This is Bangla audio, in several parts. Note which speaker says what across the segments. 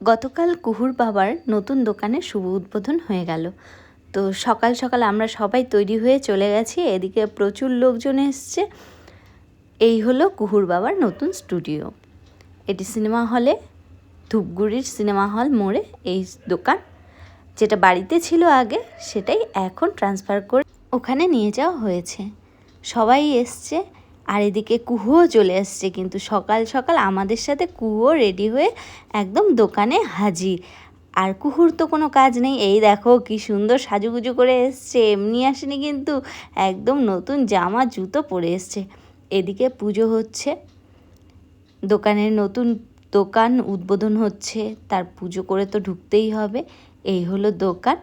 Speaker 1: গতকাল কুহুর বাবার নতুন দোকানে শুভ উদ্বোধন হয়ে গেল। তো সকাল সকাল আমরা সবাই তৈরি হয়ে চলে গেছি, এদিকে প্রচুর লোকজন এসছে। এই হলো কুহুর বাবার নতুন স্টুডিও। এটি সিনেমা হলে, ধূপগুড়ির সিনেমা হল মোড়ে এই দোকান। যেটা বাড়িতে ছিল আগে, সেটাই এখন ট্রান্সফার করে ওখানে নিয়ে যাওয়া হয়েছে। সবাই এসছে আর এদিকে কুহুও চলে এসছে কিন্তু সকাল সকাল আমাদের সাথে কুহুও রেডি হয়ে একদম দোকানে হাজির। আর কুহুর তো কোনো কাজ নেই, এই দেখো কি সুন্দর সাজুগুজু করে এসছে, এমনি আসেনি কিন্তু একদম নতুন জামা, জুতো পরে এসছে। এদিকে পুজো হচ্ছে, দোকানের নতুন দোকান উদ্বোধন হচ্ছে, তার পুজো করে তো ঢুকতেই হবে, এই হলো দোকান।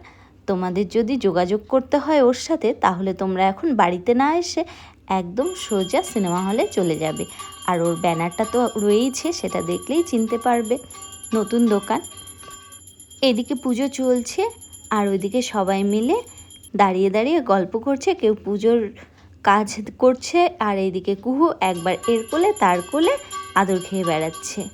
Speaker 1: তোমাদের যদি যোগাযোগ করতে হয় ওর সাথে, তাহলে তোমরা এখন বাড়িতে না এসে একদম সোজা সিনেমা হলে চলে যাবে। আর ওর ব্যানারটা তো রয়েইছে, সেটা দেখলেই চিনতে পারবে। নতুন দোকান। এদিকে পুজো চলছে, আর ওইদিকে সবাই মিলে দাঁড়িয়ে দাঁড়িয়ে গল্প করছে, কেউ পুজোর কাজ করছে, আর এইদিকে কুহু একবার এর কোলে, তার কোলে আদর খেয়ে বেড়াচ্ছে।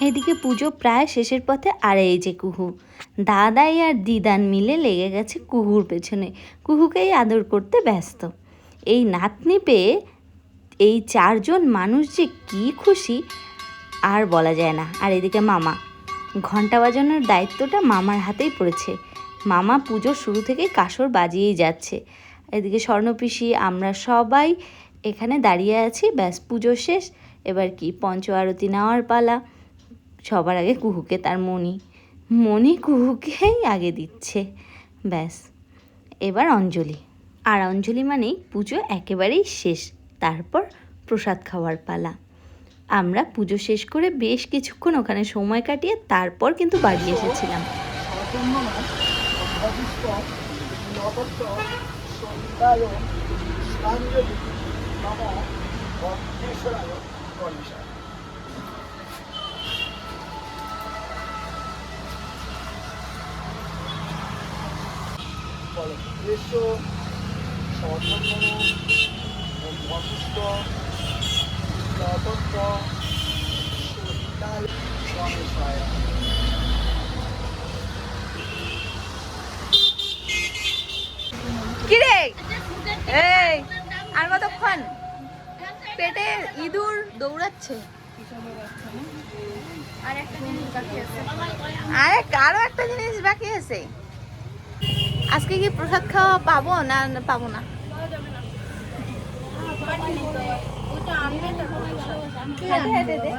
Speaker 1: এদিকে পুজো প্রায় শেষের পথে, আর এই যে কুহু। দাদাই আর দিদান মিলে লেগে গেছে কুহুর পেছনে। কুহুকেই আদর করতে ব্যস্ত। এই নাতনি পেয়ে এই চারজন মানুষ যে কী খুশি আর বলা যায় না। আর এদিকে মামা ঘণ্টা বাজানোর দায়িত্বটা মামার হাতেই পড়েছে। মামা পুজোর শুরু থেকেই কাসর বাজিয়েই যাচ্ছে। এদিকে স্বর্ণপিসি আমরা সবাই এখানে দাঁড়িয়ে আছি, ব্যাস পুজো শেষ। এবার কি, পঞ্চ আরতি নেওয়ার পালা। সবার আগে কুহুকে, তার মণি। মণি কুহুকেই আগে দিচ্ছে। ব্যাস, এবার অঞ্জলি। আর অঞ্জলি মানেই পুজো একেবারেই শেষ, তারপর প্রসাদ খাওয়ার পালা। আমরা পুজো শেষ করে বেশ কিছুক্ষণ ওখানে সময় কাটিয়ে তারপর কিন্তু বাড়ি এসেছিলাম।
Speaker 2: এসো। সহিতায় স্বামী
Speaker 3: কিরে? এই আর কতক্ষণ? পেটে ইঁদুর দৌড়াচ্ছে। আরে কারও একটা জিনিস বাকি আছে। আজকে কি প্রসাদ খাওয়া পাবো না না পাবো না? হাতে হাতে দে।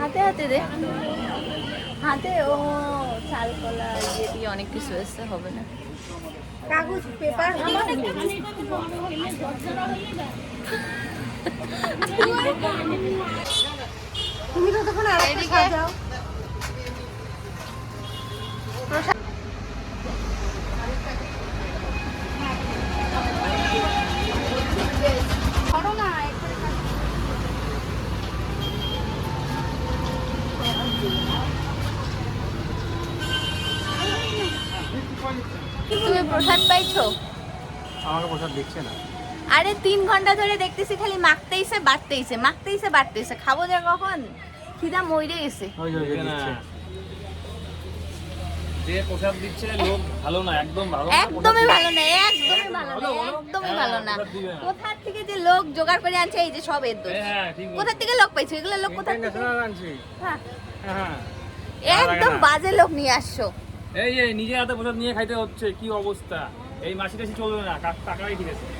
Speaker 3: হাতে হাতে দে। হাতে ও চাল কলা ইয়ে দিয়ে অনেক কিছু এসে হবে না। কাগজ পেপার তুমি তো তখন আর সাজাও। তুমি প্রসাদ পাইছো?
Speaker 2: আমাকে প্রসাদ দিচ্ছে না।
Speaker 3: আরে তিন ঘণ্টা ধরে দেখতেছি খালি মাখতেইছে বাড়তেইছে মাখতেইছে বাড়তেইছে। খাব যা কখন? খিদা মইরে গেছে।
Speaker 4: যে প্রসাদ দিচ্ছে লোক ভালো না একদম ভালো
Speaker 3: একদমই ভালো না একদমই ভালো না একদমই ভালো না। কোথা থেকে যে লোক জোগাড় করে আনছে এই যে সব এর দোষ।
Speaker 4: হ্যাঁ
Speaker 3: কোথা থেকে লোক পাইছো? এগুলো লোক কোথা থেকে?
Speaker 2: আনছি?
Speaker 3: হ্যাঁ,
Speaker 4: হ্যাঁ।
Speaker 3: একদম বাজে লোক নিয়ে আসছো।
Speaker 4: এই নিজের নিজে হাতে প্রসাদ নিয়ে খাইতে হচ্ছে, কি অবস্থা? এই মাসি টাসি চলবে না কা- টাকাই ঠিক আছে